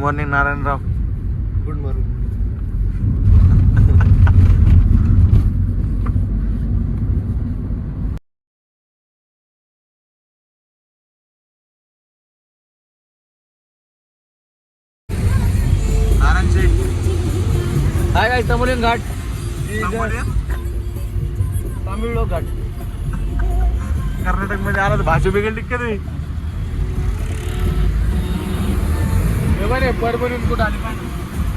Morning Narayanrao. Good morning. Hi guys तमोलियन घाट? तामिळ घाट. कर्नाटकमध्ये आला तर भाषा बिघडली का तुम्ही हे बरे कुठं आले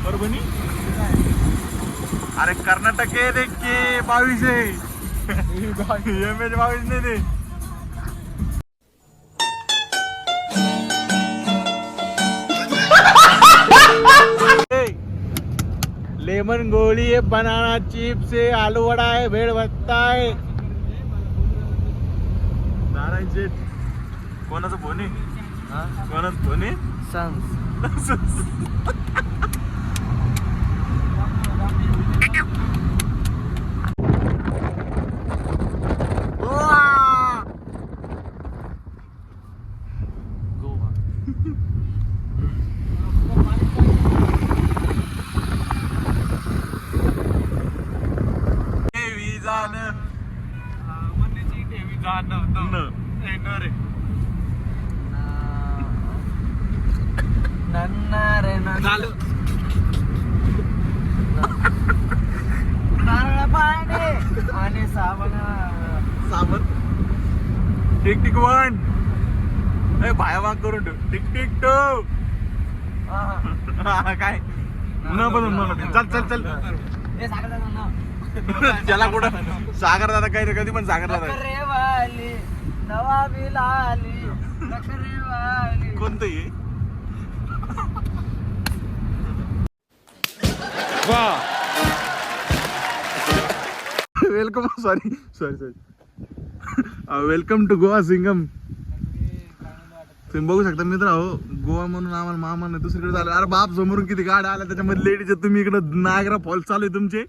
परभणी? अरे कर्नाटक आहे रे के बावीस आहे. एम एच बावीस नाही ते लेमन गोळी आहे बनाना चिप्स आहे आलू वडा आहे भेळ भत्ता आहे. नारायण शेठ कोणाचं फोन आहे? कोणाचं आहे सांग गोवा गोवा देवी जाण वन्यची देवी जाणं रे नन्नारे चालू नारळ पाणी आणि साबण टिक टिक वन. ए भाया वाग करून ठेव. Tick tick two. हा, काय? न मला ते. चल चल चल. सागर दादा ना. त्याला कुठं? सागर दादा काही नाही कधी पण सागर दादा कोणतं आहे welcome sorry sorry sorry welcome to Goa Singham तुम्ही बघू शकता मित्र हो गोवा म्हणून आम्हाला मामा नाही दुसरीकडे झालं अरे बाप समोरून किती गाड्या आल्या त्याच्यामध्ये लेडीज तुम्ही इकडे नागरा फॉल चालू आहे तुमचे.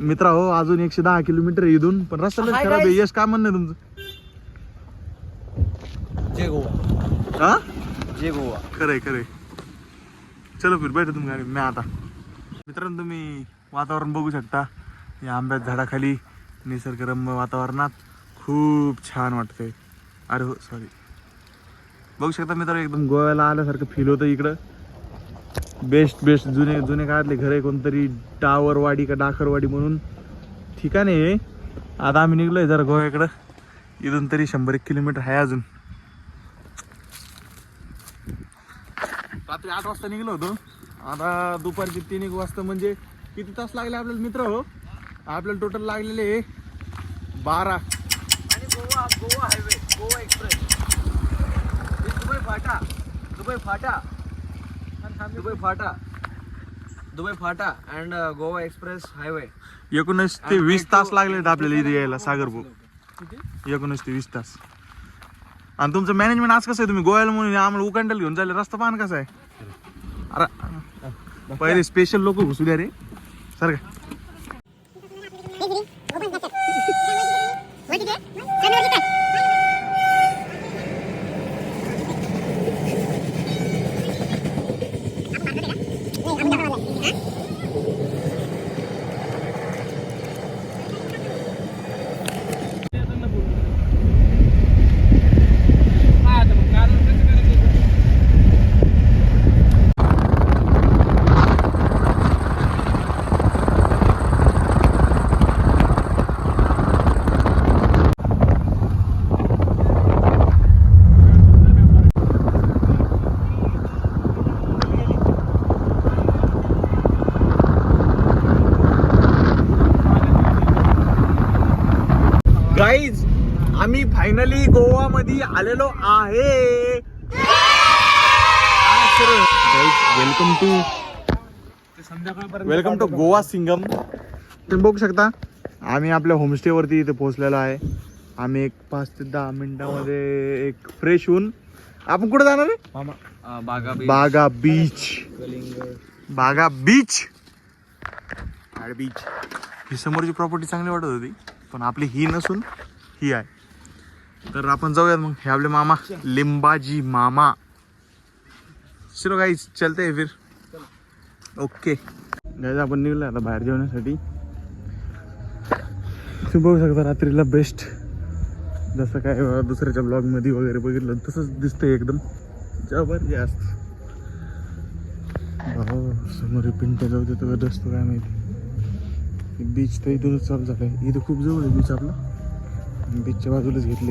मित्र हो अजून एकशे दहा किलोमीटर इथून पण रस्ता लय Hi, खराब आहे. यश काय म्हणणं तुमचं? जय गोवा. हा? जय गोवा. खरंय खरंय. चलो फिर बैठा तुम्ही गाडी मी आता. मित्रांनो तुम्ही वातावरण बघू शकता. या आंब्यात झाडाखाली निसर्गरम्य वातावरणात खूप छान वाटते अरे हो सॉरी बघू शकता मित्र एकदम गोव्याला आल्यासारखं फील होतं इकडं. बेस्ट बेस्ट जुने जुने काळातले घर आहे कोणतरी टावरवाडी का डाखरवाडी म्हणून ठिकाण आहे. आता आम्ही निघलोय जरा गोव्याकडं. इथून तरी शंभर एक किलोमीटर आहे अजून. रात्री आठ वाजता निघलो होतो. आता दुपारची तीन एक वाजता म्हणजे किती तास लागले आपल्याला मित्र हो? आपल्याला टोटल लागलेले बारा. आणि Goa Goa highway Goa express Dubai फाटा दुबई फाटा. दुबई फाटा. दुबई फाटा अँड गोवा एक्सप्रेस हायवे एकोणीस ते वीस तास लागले आपल्याला इथे यायला सागरपूर. एकोणीस ते वीस तास. आणि तुमचं मॅनेजमेंट आज कसं आहे तुम्ही गोव्याला म्हणून आम्हाला उकांडल घेऊन चालले रस्ता पाहण कसा आहे? अरे पहिले स्पेशल लोक घुसू द्या रे. सर गाईज आम्ही फायनली गोवा मध्ये आलेलो आहे. Welcome to welcome to Goa Singham तुम्ही बघू शकता आम्ही आपल्या होमस्टे वरती इथे पोहोचलेलो आहे. आम्ही एक पाच ते दहा मिनिटामध्ये एक फ्रेश होऊन आपण कुठे जाणार आहे? बागा बागा बीच बागा बीच बीच ही समोरची प्रॉपर्टी चांगली वाटत होती. पण आपली ही नसून ही आहे. तर आपण जाऊयात मग हे आपले मामा लिंबाजी मामा. शिरो काही चलते फिर. ओके गाईज आपण निघलो आता बाहेर जेवण्यासाठी तुम्ही बघू शकता रात्रीला बेस्ट जसं काय दुसऱ्याच्या ब्लॉगमध्ये वगैरे बघितलं तसंच दिसतंय एकदम. जबरदस्त. हो समोर पिंट जाऊ देतो का असतो काय माहिती. बीच तर इथूनच चालू झालंय. इथं खूप जवळ आहे बीच आपला. बीचच्या बाजूलाच घेतलं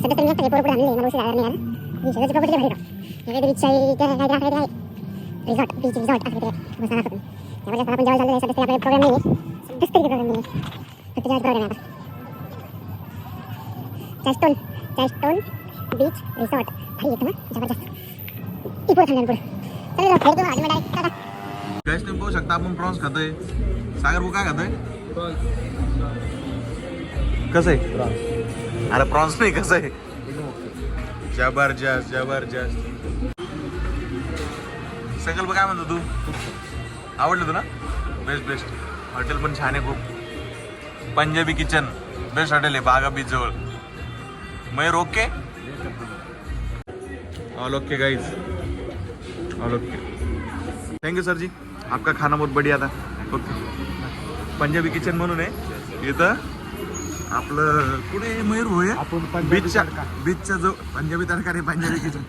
सध्या तर मी पुढे बीच रिसॉर्ट बीच आहे जबरदस्त ती गॅस तुम्ही पाहू शकता आपण प्रॉन्स खातोय. सागर भाऊ काय खातोय? कसं आहे? अरे प्रॉन्स नाही कसं आहे? जबरदस्त जबरदस्त. संकल्प काय म्हणतो तू? आवडलं तुला? बेस्ट बेस्ट हॉटेल पण छान आहे खूप. पंजाबी किचन बेस्ट हॉटेल आहे बागा बीच जवळ. Mayur okay all okay guys all okay. Thank you sir ji. आपका खाना बहुत बढ़िया था। ओके। पंजाबी किचन म्हणून आहे। इथं आपलं कुठे मयूर आहे? बीचच्या बीचच्या जो पंजाबी तडका आहे पंजाबी किचन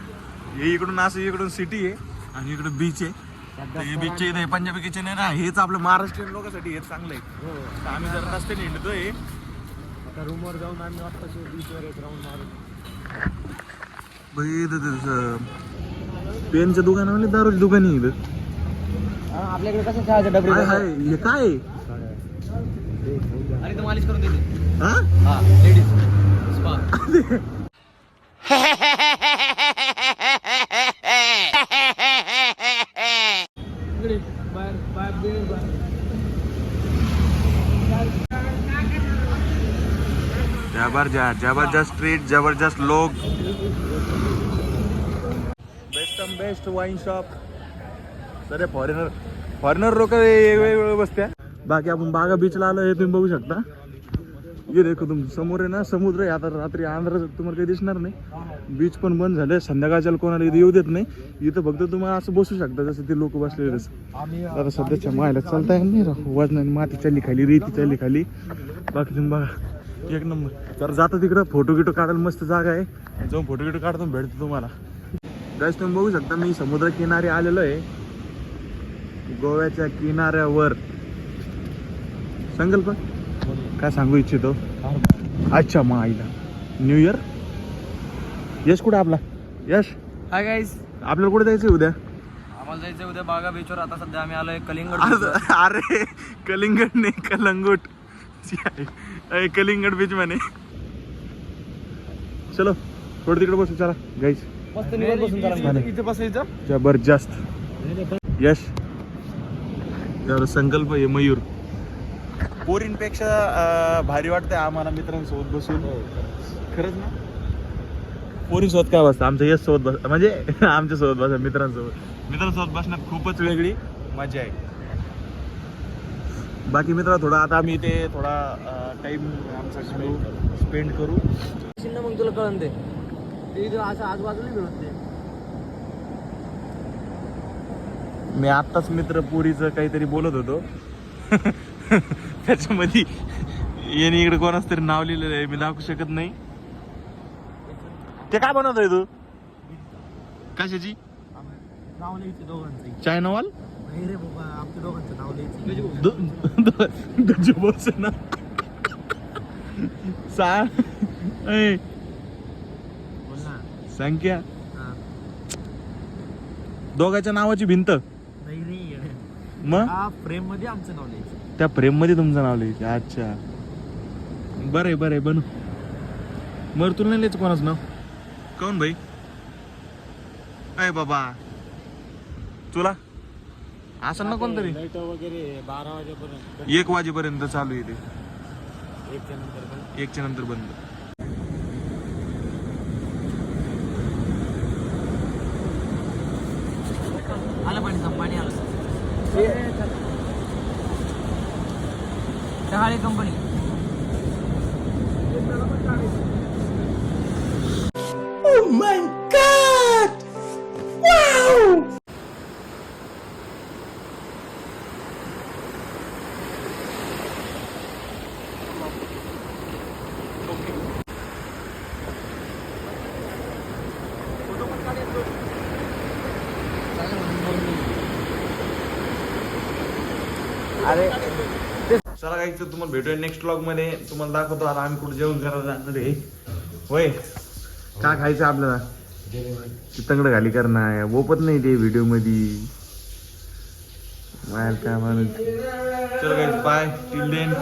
हे इकडून असं इकडून सिटी आहे आणि इकडून बीच आहे. हे बीचच्या इथे पंजाबी किचन आहे ना. हेच आपलं महाराष्ट्रीयन लोकांसाठी हेच चांगलं आहे. तर आम्ही जर रस्त्याने हिंडतोय आता रूमवर जाऊन आम्ही वाजताची बीचवर एक राऊंड मारू. भाई इथं तसं पेनच्या दारूची दुकान आहे इथं. आपल्याकडे कसं चहाचे डबरे हाय हाय हे काय? आहे? आणि तो मालिश करून देते. हा? हा लेडीज स्पा जबरदस्त जबरदस्त स्ट्रीट जबरदस्त लोक. Best best wine shop sir foreigner foreigner लोक वेगवेगळे बसत्या. बाकी आपण बागा बीचला आलो हे तुम्ही बघू शकता. ये देखो तुम समोर आहे ना समुद्र आहे. आता रात्री आंध्र तुम्हाला काही दिसणार नाही. बीच पण बंद झाले संध्याकाळच्या कोणाला इथे येऊ देत नाही. इथं फक्त तुम्हाला असं बसू शकता जसं ते लोक बसलेले आता सध्याच्या मायला चालता येईल नाही वजनाने माती चालली खाली रेती चालली खाली. बाकी तुम्ही बघा एक नंबर. जर जाता तिकडं फोटो गिटो काढायला मस्त जागा आहे. जाऊन फोटो गिटो काढतो भेटतो तुम्हाला. गाईस तुम्ही बघू शकता मी समुद्र किनारी आलेलो आहे. गोव्याच्या किनाऱ्यावर. संकल्प? काय सांगू इच्छितो? अच्छा मग आईला न्यू इयर यश कुठं आपला? यश? हाय गाईज आपल्याला कुठे जायचं उद्या? आम्हाला जायचं उद्या बागा बीचवर आता सध्या आम्ही आलोय कलिंगड अरे कलिंगड नाही कलंगोट. कलिंगड बीच म्हणे. चलो थोडं तिकडे बसू चला. गाईस मस्त निवड बसून चालेल. इथे बसायचं? जबरदस्त. यश. संकल्प आहे मयूर. पोरींपेक्षा अं, भारी वाटते आम्हाला मित्रांसोबत बसून. खरंच ना? पोरींसोबत काय बसतं? आमच्या यश सोबत बस म्हणजे आमच्यासोबत बसा मित्रांसोबत. मित्रांसोबत बसण्यात खूपच वेगळी मजा आहे. बाकी मित्र थोडा आता आम्ही इथे थोडा टाइम आमचा स्पेंड करू. चिन्ह मग तुला कळन ते ते इथं असं आजूबाजूला मिळत मी आत्ताच मित्र पुरीचं काहीतरी बोलत होतो. त्याच्यामध्ये याने इकडे कोणाच तरी नाव लिहिलेलं आहे मी दाखवू शकत नाही. ते काय बनवतोय तू? कशाची? नाव लिहायचे दोघांचे. चायनावाल? नाही रे बाबा आमच्या दोघांचं नाव लिहायचं. ना. सा ऐ, संख्या हा. दोघांच्या नावाची भिंत. नाही रे मग? हा फ्रेममध्ये आमचं नाव लिहायचं. त्या फ्रेममध्ये तुमचं नाव लिहायचं. अच्छा. बरं आहे बरं आहे. बनू. मर तुला नाही लिहायचं कोणाचं नाव? कोण भाई? अय बाबा. तुला? असं ना कोणतरी वगैरे बारा वाजेपर्यंत. एक वाजेपर्यंत चालू आहे ते. एकच्या नंतर पण एकच्या नंतर बंद. अरे चला काही तुम्हाला भेटूया नेक्स्ट ब्लॉगमध्ये. तुम्हाला दाखवतो आता आम्ही कुठे जेवण करायला जाणार आहे. होय? का खायचं आपल्याला? चितंगड घाली करणार ओपत नाही ते व्हिडिओमध्ये बाहेर काय म्हणून चला काही बाय टिल देन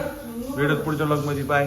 भेटत पुढच्या ब्लॉगमध्ये. बाय